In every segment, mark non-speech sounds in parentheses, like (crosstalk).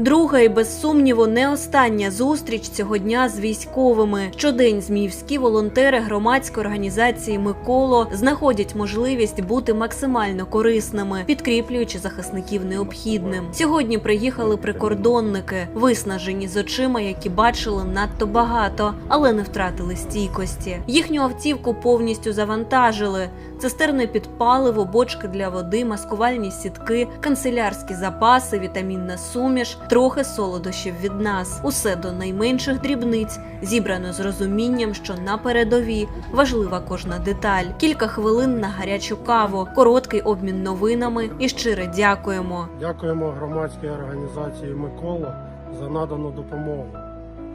Друга і без сумніву не остання зустріч цього дня з військовими. Щодень зміївські волонтери громадської організації Миколо знаходять можливість бути максимально корисними, підкріплюючи захисників необхідним. Сьогодні приїхали прикордонники, виснажені з очима, які бачили надто багато, але не втратили стійкості. Їхню автівку повністю завантажили. Цистерни під паливо, бочки для води, маскувальні сітки, канцелярські запаси, вітамінна суміш, трохи солодощів від нас. Усе до найменших дрібниць, зібрано з розумінням, що на передовій важлива кожна деталь. Кілька хвилин на гарячу каву, короткий обмін новинами і щире дякуємо. Дякуємо громадській організації Микола за надану допомогу.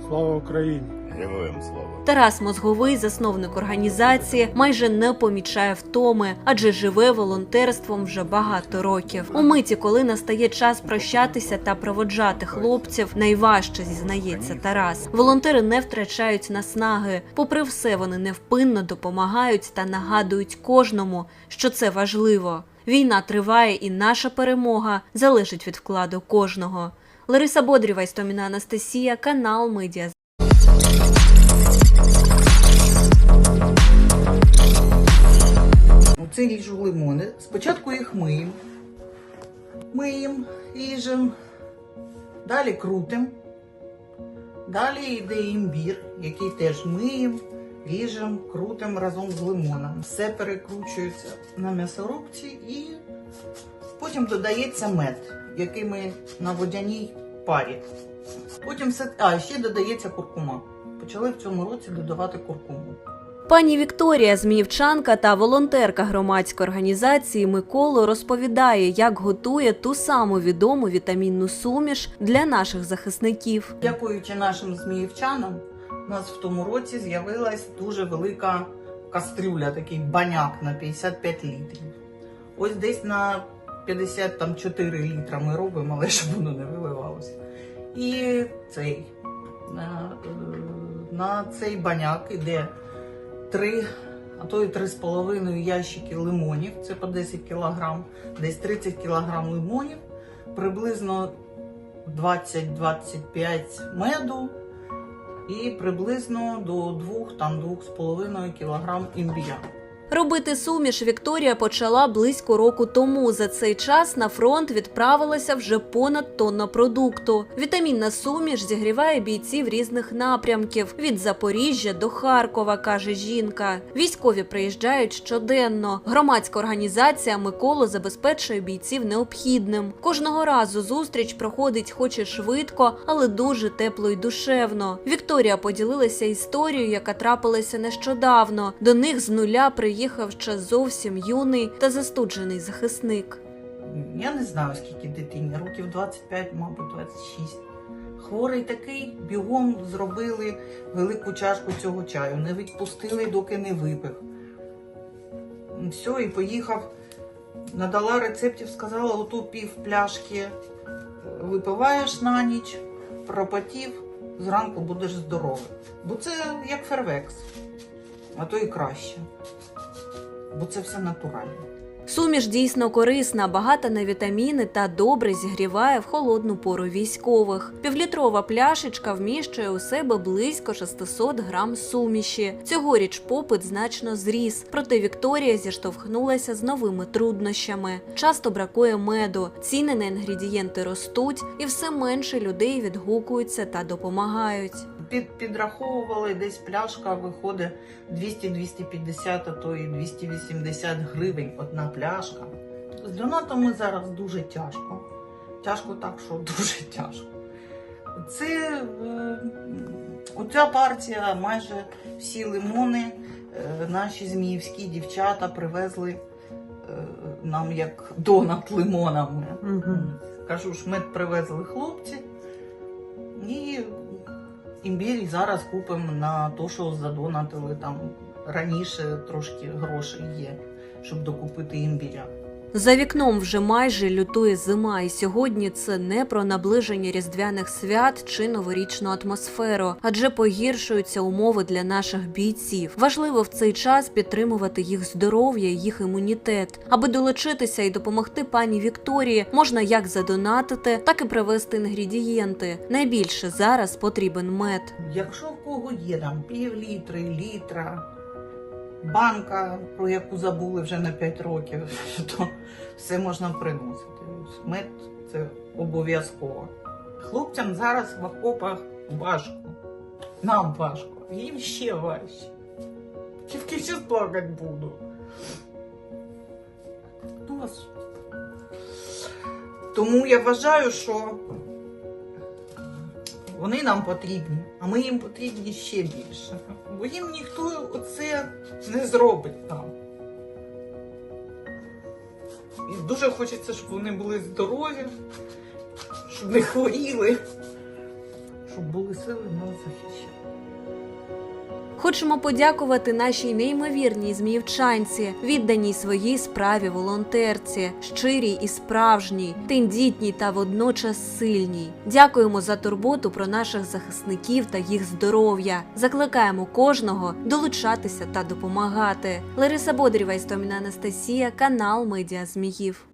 Слава Україні! Героям слава! Тарас Мозговий, засновник організації, майже не помічає втоми, адже живе волонтерством вже багато років. У миті, коли настає час прощатися та проводжати хлопців, найважче зізнається Тарас. Волонтери не втрачають наснаги. Попри все, вони невпинно допомагають та нагадують кожному, що це важливо. Війна триває, і наша перемога залежить від вкладу кожного. Лариса Бодрєва, Істоміна Анастасія, канал Медіа. Спочатку їх миємо. Миємо, ріжемо. Далі крутимо. Далі йде імбір, який теж миємо, ріжемо, крутимо разом з лимоном. Все перекручується на м'ясорубці і потім додається мед, який ми на водяній парі. Потім все. А, ще додається куркума. Почали в цьому році додавати куркуму. Пані Вікторія, зміївчанка та волонтерка громадської організації Миколо розповідає, як готує ту саму відому вітамінну суміш для наших захисників. Дякуючи нашим зміївчанам, у нас в тому році з'явилась дуже велика кастрюля, такий баняк на 55 літрів. Ось десь на 54 літра ми робимо, але щоб воно не виливалося. І цей на, е, на цей баняк іде 3, а то і 3,5 ящики лимонів, це по 10 кг, десь 30 кг лимонів, приблизно 20-25 меду і приблизно до 2-2,5 кг імбія. Робити суміш Вікторія почала близько року тому. За цей час на фронт відправилася вже понад тонна продукту. Вітамінна суміш зігріває бійців різних напрямків від Запоріжжя до Харкова, каже жінка. Військові приїжджають щоденно. Громадська організація Миколу забезпечує бійців необхідним. Кожного разу зустріч проходить, хоч і швидко, але дуже тепло й душевно. Вікторія поділилася історією, яка трапилася нещодавно. До них з нуля приїхав ще зовсім юний та застуджений захисник. Я не знаю, скільки дитині, років 25, мабуть, 26. Хворий такий, бігом зробили велику чашку цього чаю, не відпустили, доки не випив. Все, і поїхав. Надала рецептів, сказала, оту пів пляшки випиваєш на ніч, пропотів, зранку будеш здоровий. Бо це як фервекс, а то і краще. Бо це все натурально. Суміш дійсно корисна, багата на вітаміни та добре зігріває в холодну пору військових. Півлітрова пляшечка вміщує у себе близько 600 грам суміші. Цьогоріч попит значно зріс, проте Вікторія зіштовхнулася з новими труднощами. Часто бракує меду, ціни на інгредієнти ростуть, і все менше людей відгукуються та допомагають. Під, підраховували, десь пляшка виходить 200-250, а то і 280 гривень одна пляшка. З донатами зараз дуже тяжко. Тяжко так, що (laughs) дуже тяжко. Це е, оця партія, майже всі лимони, е, наші зміївські дівчата привезли е, нам як донат лимонами. Кажу ж, мед привезли хлопці. Імбір зараз купимо на те, що задонатили там раніше трошки грошей є, щоб докупити імбіря. За вікном вже майже лютує зима, і сьогодні це не про наближення різдвяних свят чи новорічну атмосферу, адже погіршуються умови для наших бійців. Важливо в цей час підтримувати їх здоров'я, їх імунітет. Аби долучитися і допомогти пані Вікторії, можна як задонатити, так і привезти інгредієнти. Найбільше зараз потрібен мед. Якщо в кого є там пів літри, літра, банка, про яку забули вже на 5 років, (laughs) то все можна приносити. Мед це обов'язково. Хлопцям зараз в окопах важко. Нам важко, їм ще важче. Тільки ще плакати буду. Тому я вважаю, що вони нам потрібні, а ми їм потрібні ще більше. Бо їм ніхто оце не зробить нам. І дуже хочеться, щоб вони були здорові, щоб не хворіли, щоб були сили нас захищати. Хочемо подякувати нашій неймовірній зміївчанці, відданій своїй справі волонтерці, щирій і справжній, тендітній та водночас сильній. Дякуємо за турботу про наших захисників та їх здоров'я. Закликаємо кожного долучатися та допомагати. Лариса Бодрєва, Істоміна Анастасія, канал Медіа Зміїв.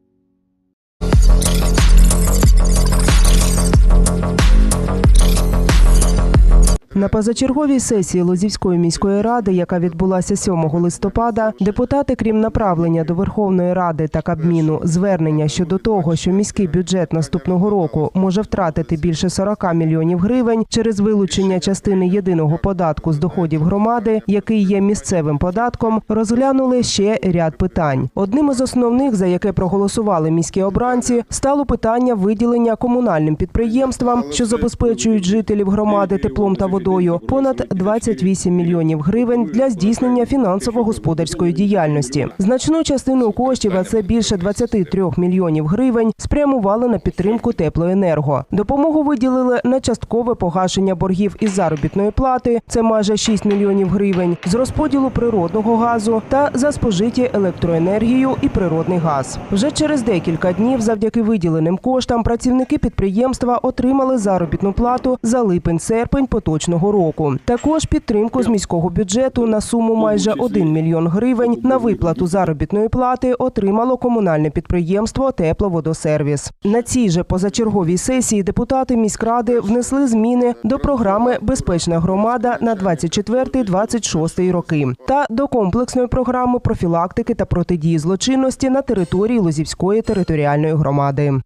На позачерговій сесії Лозівської міської ради, яка відбулася 7 листопада, депутати, крім направлення до Верховної Ради та Кабміну звернення щодо того, що міський бюджет наступного року може втратити більше 40 мільйонів гривень через вилучення частини єдиного податку з доходів громади, який є місцевим податком, розглянули ще ряд питань. Одним із основних, за яке проголосували міські обранці, стало питання виділення комунальним підприємствам, що забезпечують жителів громади теплом та водою, понад 28 мільйонів гривень для здійснення фінансово-господарської діяльності. Значну частину коштів, а це більше 23 мільйонів гривень, спрямували на підтримку теплоенерго. Допомогу виділили на часткове погашення боргів із заробітної плати, це майже 6 мільйонів гривень, з розподілу природного газу та за спожиті електроенергію і природний газ. Вже через декілька днів, завдяки виділеним коштам, працівники підприємства отримали заробітну плату за липень-серпень поточного року. Також підтримку з міського бюджету на суму майже 1 мільйон гривень на виплату заробітної плати отримало комунальне підприємство Тепловодосервіс. На цій же позачерговій сесії депутати міськради внесли зміни до програми Безпечна громада на 24-26 роки та до комплексної програми профілактики та протидії злочинності на території Лозівської територіальної громади.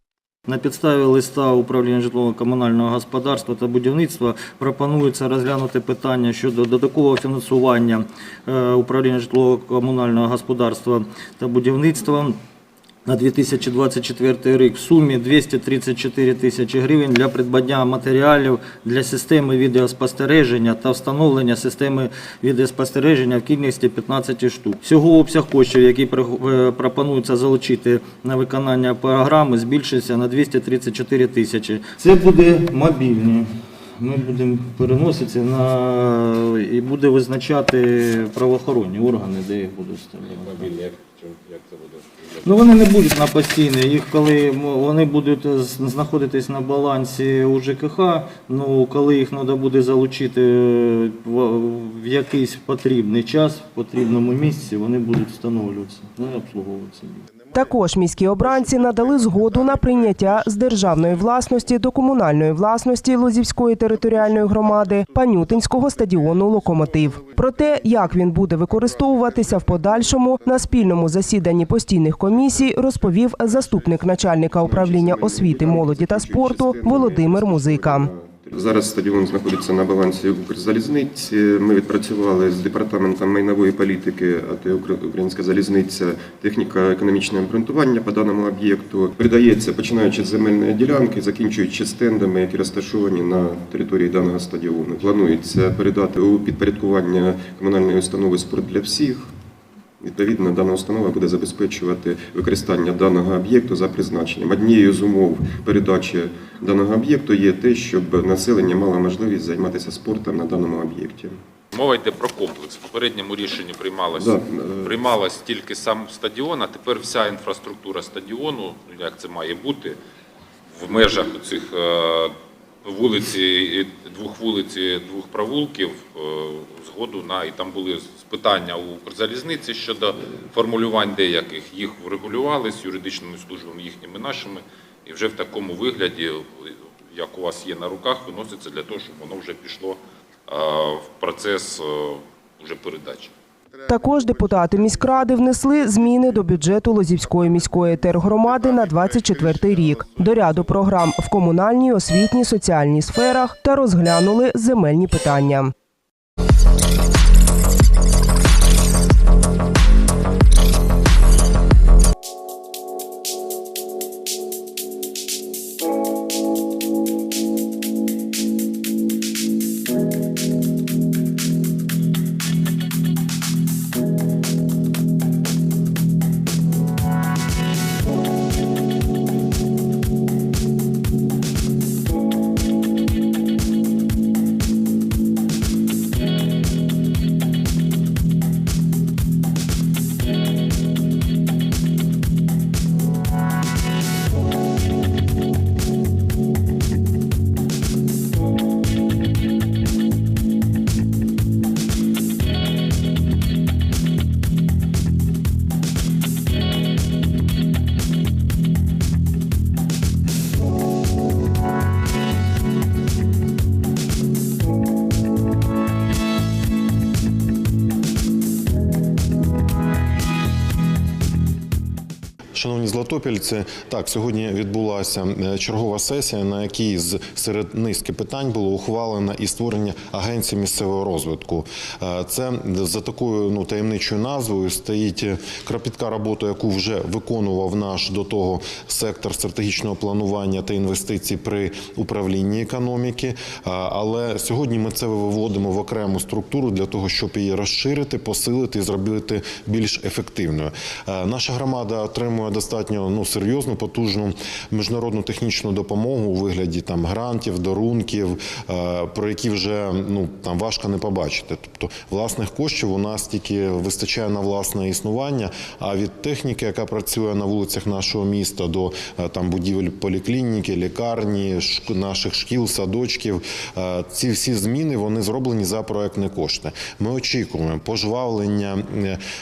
На підставі листа управління житлово-комунального господарства та будівництва пропонується розглянути питання щодо додаткового фінансування е, управління житлово-комунального господарства та будівництва на 2024 рік в сумі 234 тисячі гривень для придбання матеріалів для системи відеоспостереження та встановлення системи відеоспостереження в кількості 15 штук. Всього обсяг коштів, які е, пропонується залучити на виконання програми, збільшиться на 234 тисячі. Це буде мобільні. Ми будемо переносити на і буде визначати правоохоронні органи, де їх будуть ставити. Мобільні, як це буде? Ну вони не будуть на постійне. Їх коли вони будуть е, знаходитись на балансі у ЖКХ, ну коли їх треба буде залучити е, в, якийсь потрібний час, в потрібному місці, вони будуть встановлюватися, ну обслуговуватися. Також міські обранці надали згоду на прийняття з державної власності до комунальної власності Лозівської територіальної громади Панютинського стадіону Локомотив. Про те, як він буде використовуватися в подальшому на спільному засіданні постійних комісій, розповів заступник начальника управління освіти, молоді та спорту Володимир Музика. Зараз стадіон знаходиться на балансі Укрзалізниці. Ми відпрацювали з департаментом майнової політики, а то Укр- Українська залізниця, техніко-економічне обґрунтування по даному об'єкту. Передається починаючи з земельної ділянки, закінчуючи стендами, які розташовані на території даного стадіону. Планується передати у підпорядкування комунальної установи спорт для всіх. Відповідно, дана установа буде забезпечувати використання даного об'єкту за призначенням. Однією з умов передачі даного об'єкту є те, щоб населення мало можливість займатися спортом на даному об'єкті. Мова йде про комплекс. В попередньому рішенні приймалось, Да, е, приймалось тільки сам стадіон, а тепер вся інфраструктура стадіону, ну, як це має бути, в межах цих вулиці, двох вулиць, двох провулків, е, згоду на і там були питання у Укрзалізниці щодо формулювань деяких. Їх врегулювали з юридичними службами їхніми нашими, і вже в такому вигляді, як у вас є на руках, виноситься для того, щоб воно вже пішло е, в процес е, вже передачі. Також депутати міськради внесли зміни до бюджету Лозівської міської тергромади на 24 рік до ряду програм в комунальній, освітній, соціальній сферах та розглянули земельні питання. Шановні так сьогодні відбулася е, чергова сесія, на якій з серед низки питань було ухвалено і створення агенції місцевого розвитку. Е, Це за такою ну таємничою назвою стоїть кропітка робота, яку вже виконував наш до того сектор стратегічного планування та інвестицій при управлінні економіки. Е, Але сьогодні ми це виводимо в окрему структуру для того, щоб її розширити, посилити і зробити більш ефективною. Е, Наша громада отримує достатньо ну серйозну, потужну міжнародну технічну допомогу у вигляді там грантів, дарунків, е, про які вже ну там важко не побачити. Тобто власних коштів у нас тільки вистачає на власне існування. А від техніки, яка працює на вулицях нашого міста, до е, там будівель поліклініки, лікарні, шк- наших шкіл, садочків, е, ці всі зміни вони зроблені за проектні кошти. Ми очікуємо пожвавлення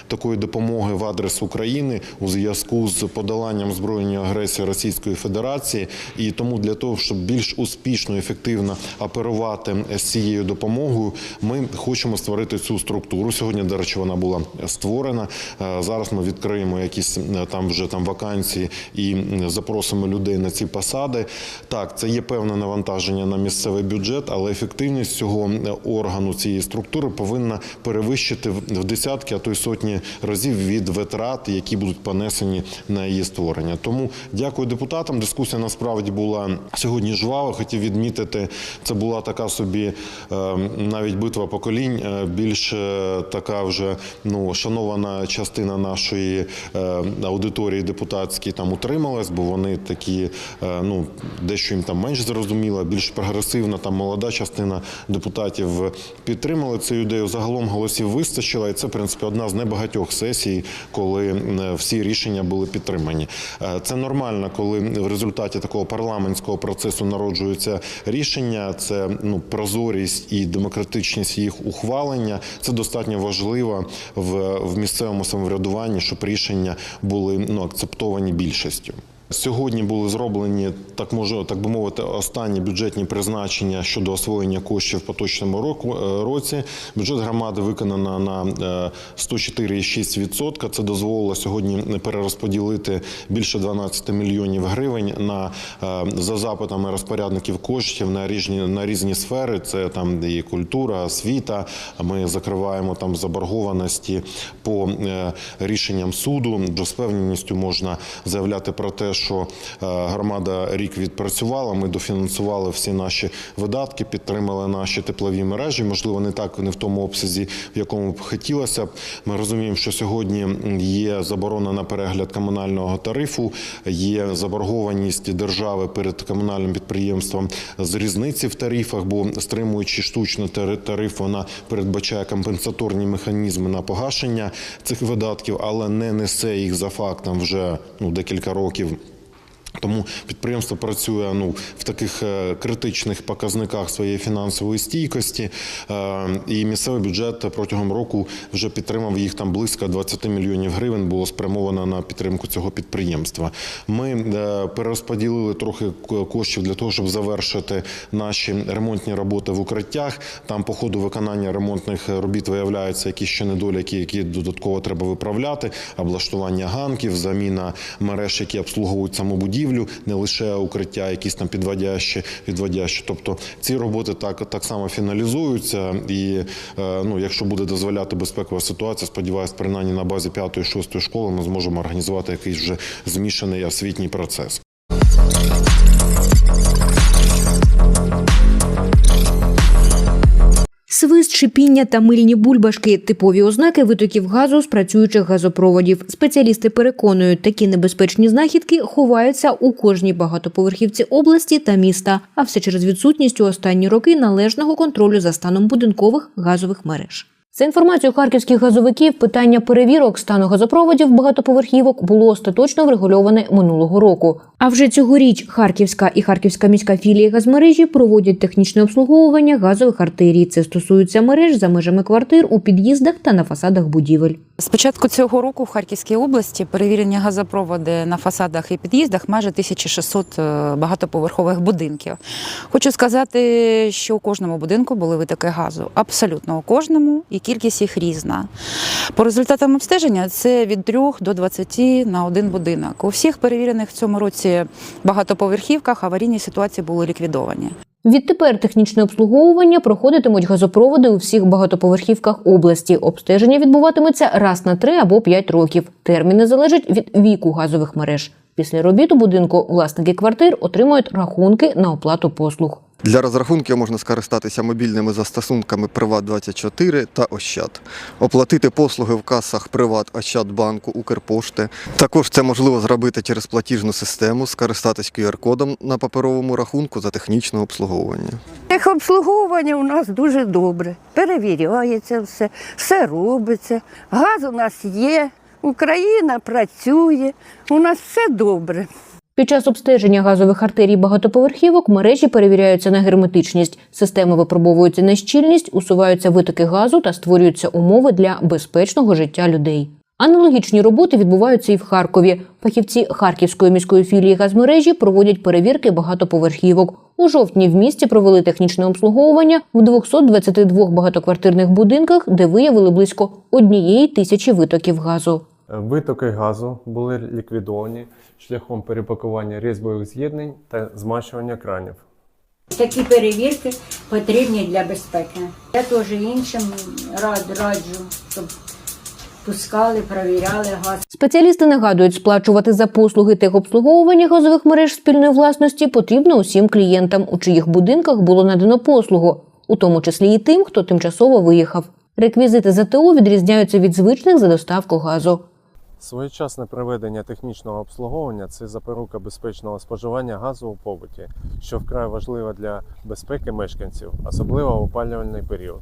такої допомоги в адрес України у зв'язку з подоланням збройної агресії Російської Федерації, і тому для того, щоб більш успішно ефективно оперувати з цією допомогою, ми хочемо створити цю структуру. Сьогодні, до речі, вона була створена. Е, Зараз ми відкриємо якісь е, там вже там вакансії і запросимо людей на ці посади. Так, це є певне навантаження на місцевий бюджет, але ефективність цього органу цієї структури повинна перевищити в десятки, а то й сотні разів від витрат, які будуть понесені на її створення. Тому дякую депутатам. Дискусія насправді була сьогодні жвава. Хотів відмітити, це була така собі е, навіть битва поколінь. е, Більш е, така вже ну шанована частина нашої аудиторії депутатської там утрималась, бо вони такі, ну дещо їм там менш зрозуміла, більш прогресивна там молода частина депутатів підтримали цю ідею. Загалом голосів вистачило, і це в принципі одна з небагатьох сесій, коли всі рішення були підтримані. Е, Це нормально, коли в результаті такого парламентського процесу народжуються рішення. Це ну прозорість і демократичність їх ухвалення. Це достатньо важливо в, в місцевому самоврядуванні, щоб рішення були ну акцептовані більшістю. Сьогодні були зроблені так може, так би мовити, останні бюджетні призначення щодо освоєння коштів в поточному року е, році. Бюджет громади виконано на е, 104,6%. Це дозволило сьогодні перерозподілити більше 12 мільйонів гривень на е, за запитами розпорядників коштів на різні на різні сфери. Це там і культура, освіта. Ми закриваємо там заборгованості по е, рішенням суду. З впевненістю можна заявляти про те, що е, громада рік відпрацювала. Ми дофінансували всі наші видатки, підтримали наші теплові мережі. Можливо, не так не в тому обсязі, в якому б хотілося. Ми розуміємо, що сьогодні є заборона на перегляд комунального тарифу, є заборгованість держави перед комунальним підприємством з різниці в тарифах, бо стримуючи штучно тари- тариф, вона передбачає компенсаторні механізми на погашення цих видатків, але не несе їх за фактом вже ну декілька років. Тому підприємство працює ну в таких е, критичних показниках своєї фінансової стійкості, Е, і місцевий бюджет протягом року вже підтримав їх там близько 20 мільйонів гривень. Було спрямовано на підтримку цього підприємства. Ми е, перерозподілили трохи коштів для того, щоб завершити наші ремонтні роботи в укриттях. Там по ходу виконання ремонтних робіт виявляються якісь ще недоліки, які додатково треба виправляти. Облаштування ганків, заміна мереж, які обслуговують саму будівлю, не лише укриття, якісь там підводящі, відводящі. Тобто ці роботи так, так само фіналізуються. І е, ну, якщо буде дозволяти безпекова ситуація, сподіваюся, принаймні на базі 5-6 школи ми зможемо організувати якийсь вже змішаний освітній процес. Свист, шипіння та мильні бульбашки типові ознаки витоків газу з працюючих газопроводів. Спеціалісти переконують, такі небезпечні знахідки ховаються у кожній багатоповерхівці області та міста, а все через відсутність у останні роки належного контролю за станом будинкових газових мереж. За інформацією харківських газовиків, питання перевірок стану газопроводів багатоповерхівок було остаточно врегульоване минулого року. А вже цьогоріч Харківська і Харківська міська філії газмережі проводять технічне обслуговування газових артерій. Це стосується мереж за межами квартир у під'їздах та на фасадах будівель. З початку цього року в Харківській області перевірені газопроводи на фасадах і під'їздах майже 1600 е, багатоповерхових будинків. Хочу сказати, що у кожному будинку були витоки газу. Абсолютно у кожному, і кількість їх різна. По результатам обстеження це від 3 до 20 на один будинок. У всіх перевірених в цьому році багатоповерхівках аварійні ситуації були ліквідовані. Відтепер технічне обслуговування проходитимуть газопроводи у всіх багатоповерхівках області. Обстеження відбуватиметься раз на 3 або 5 років. Терміни залежать від віку газових мереж. Після робіт у будинку власники квартир отримують рахунки на оплату послуг. Для розрахунків можна скористатися мобільними застосунками Приват24 та Ощад, оплатити послуги в касах Приват, Ощадбанку, Укрпошти. Також це можливо зробити через платіжну систему, скористатись QR-кодом на паперовому рахунку за технічне обслуговування. Техобслуговування у нас дуже добре. Перевіряється все, все робиться. Газ у нас є, Україна працює, у нас все добре. Під час обстеження газових артерій багатоповерхівок мережі перевіряються на герметичність, системи випробовуються на щільність, усуваються витоки газу та створюються умови для безпечного життя людей. Аналогічні роботи відбуваються і в Харкові. Фахівці Харківської міської філії газмережі проводять перевірки багатоповерхівок. У жовтні в місті провели технічне обслуговування в 222 багатоквартирних будинках, де виявили близько однієї тисячі витоків газу. Витоки газу були ліквідовані шляхом перепакування різьбових з'єднань та змащування кранів. Такі перевірки потрібні для безпеки. Я теж іншим рад, раджу, щоб пускали, перевіряли газ. Спеціалісти нагадують, сплачувати за послуги техобслуговування газових мереж спільної власності потрібно усім клієнтам, у чиїх будинках було надано послугу, у тому числі і тим, хто тимчасово виїхав. Реквізити ЗТО відрізняються від звичних за доставку газу. Своєчасне проведення технічного обслуговування це запорука безпечного споживання газу у побуті, що вкрай важливо для безпеки мешканців, особливо в опалювальний період.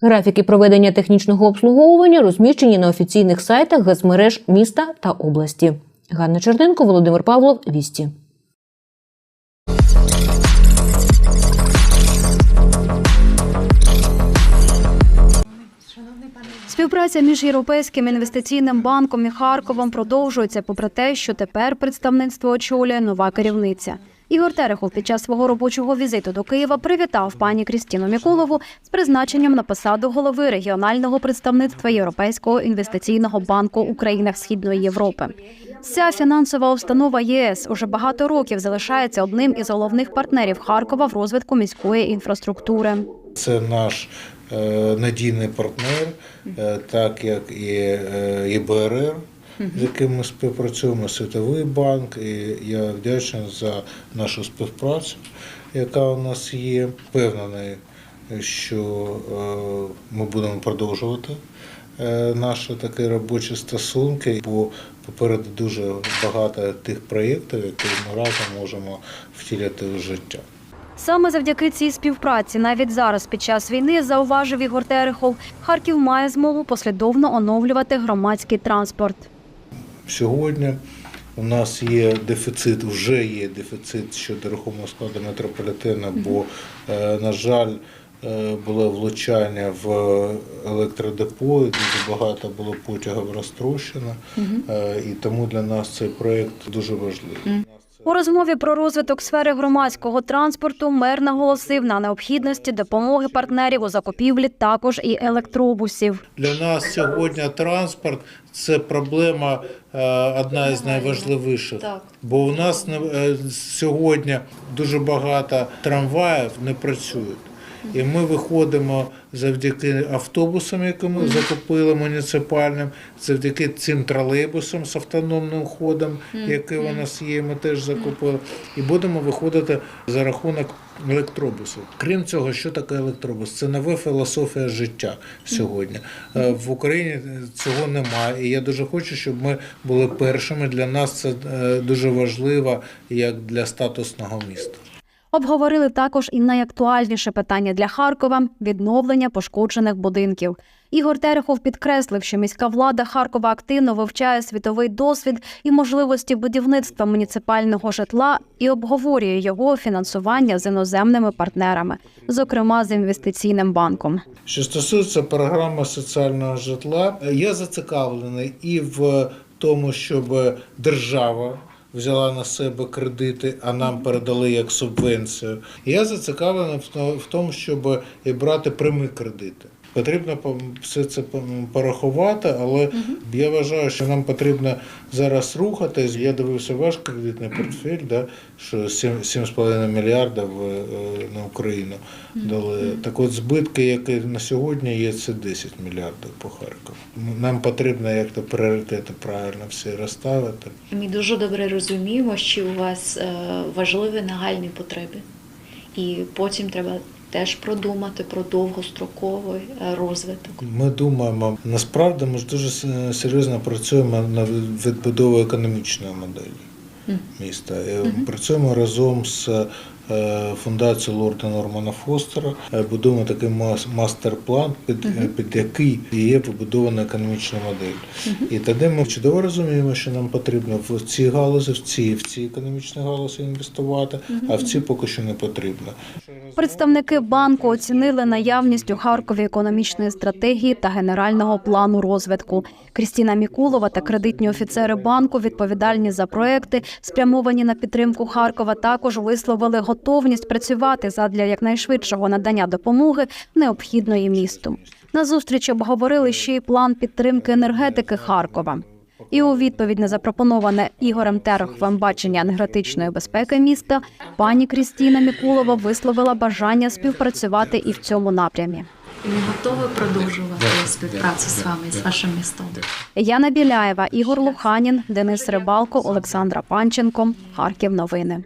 Графіки проведення технічного обслуговування розміщені на офіційних сайтах газмереж міста та області. Ганна Черненко, Володимир Павлов, Вісті. Співпраця між Європейським інвестиційним банком і Харковом продовжується, попри те, що тепер представництво очолює нова керівниця. Ігор Терехов під час свого робочого візиту до Києва привітав пані Крістіну Міколову з призначенням на посаду голови регіонального представництва Європейського інвестиційного банку у країнах Східної Європи. Ця фінансова установа ЄС уже багато років залишається одним із головних партнерів Харкова в розвитку міської інфраструктури. Це наш надійний партнер, е, так як і е, ЄБРР, з яким ми співпрацюємо, Світовий банк, і я вдячний за нашу співпрацю, яка у нас є. Впевнений, що е, ми будемо продовжувати е, наші такі робочі стосунки, бо попереду дуже багато тих проєктів, які ми разом можемо втілити в життя. Саме завдяки цій співпраці, навіть зараз, під час війни, зауважив Ігор Терехов, Харків має змогу послідовно оновлювати громадський транспорт. Сьогодні у нас є дефіцит, вже є дефіцит щодо рухомого складу метрополітену, бо, е, на жаль, е, було влучання в електродепо, дуже багато було потягів розтрощено, Е, і тому для нас цей проєкт дуже важливий. У розмові про розвиток сфери громадського транспорту мер наголосив на необхідності допомоги партнерів у закупівлі також і електробусів. Для нас сьогодні транспорт це проблема е, одна із найважливіших. Бо у нас не- е, сьогодні дуже багато трамваїв не працюють. І ми виходимо завдяки автобусам, які ми закупили муніципальним, завдяки цим тролейбусам з автономним ходом, які у нас є, ми теж закупили. І будемо виходити за рахунок електробусів. Крім цього, що таке електробус? Це нова філософія життя сьогодні. Е, В Україні цього немає. І я дуже хочу, щоб ми були першими. Для нас це е, дуже важливо як для статусного міста. Обговорили також і найактуальніше питання для Харкова відновлення пошкоджених будинків. Ігор Терехов підкреслив, що міська влада Харкова активно вивчає світовий досвід і можливості будівництва муніципального житла і обговорює його фінансування з іноземними партнерами, зокрема з інвестиційним банком. Що стосується програми соціального житла, я зацікавлений і в тому, щоб держава взяла на себе кредити, а нам передали як субвенцію. І Я зацікавлений в то- в тому, щоб брати прямі кредити. Потрібно все це порахувати, але я вважаю, що нам потрібно зараз рухатись. Я дивився ваш кредитний портфель, да, що 7 7,5 мільярдів е, на Україну дали. Так от збитки, які на сьогодні є, це 10 мільярдів по Харкову. Нам потрібно як то пріоритети правильно всі розставити. Ми дуже добре розуміємо, що у вас е, важливі нагальні потреби, і потім треба теж продумати про довгостроковий е, розвиток. Ми думаємо, насправді ми ж дуже серйозно працюємо над відбудовою економічної моделі міста. Е, Працюємо разом з е, фундацією Лорда Нормана Фостера, Е, будуємо такий мас- мастер-план, під, е, під який є побудована економічна модель. І тоді ми чудово розуміємо, що нам потрібно в цій галузі, в цій, в цій економічній галузі інвестувати, а в цій поки що не потрібно. Представники банку оцінили наявність у Харкові економічної стратегії та генерального плану розвитку. Крістіна Мікулова та кредитні офіцери банку, відповідальні за проекти, спрямовані на підтримку Харкова, також висловили готовність працювати задля якнайшвидшого надання допомоги необхідної місту. На зустрічі обговорили ще й план підтримки енергетики Харкова. І у відповідь на запропоноване Ігорем Тереховим бачення енергетичної безпеки міста, пані Крістіна Мікулова висловила бажання співпрацювати і в цьому напрямі. Ми готові продовжувати співпрацю з вами, з вашим містом. Яна Біляєва, Ігор Луханін, Денис Рибалко, Олександра Панченко. Харків. Новини.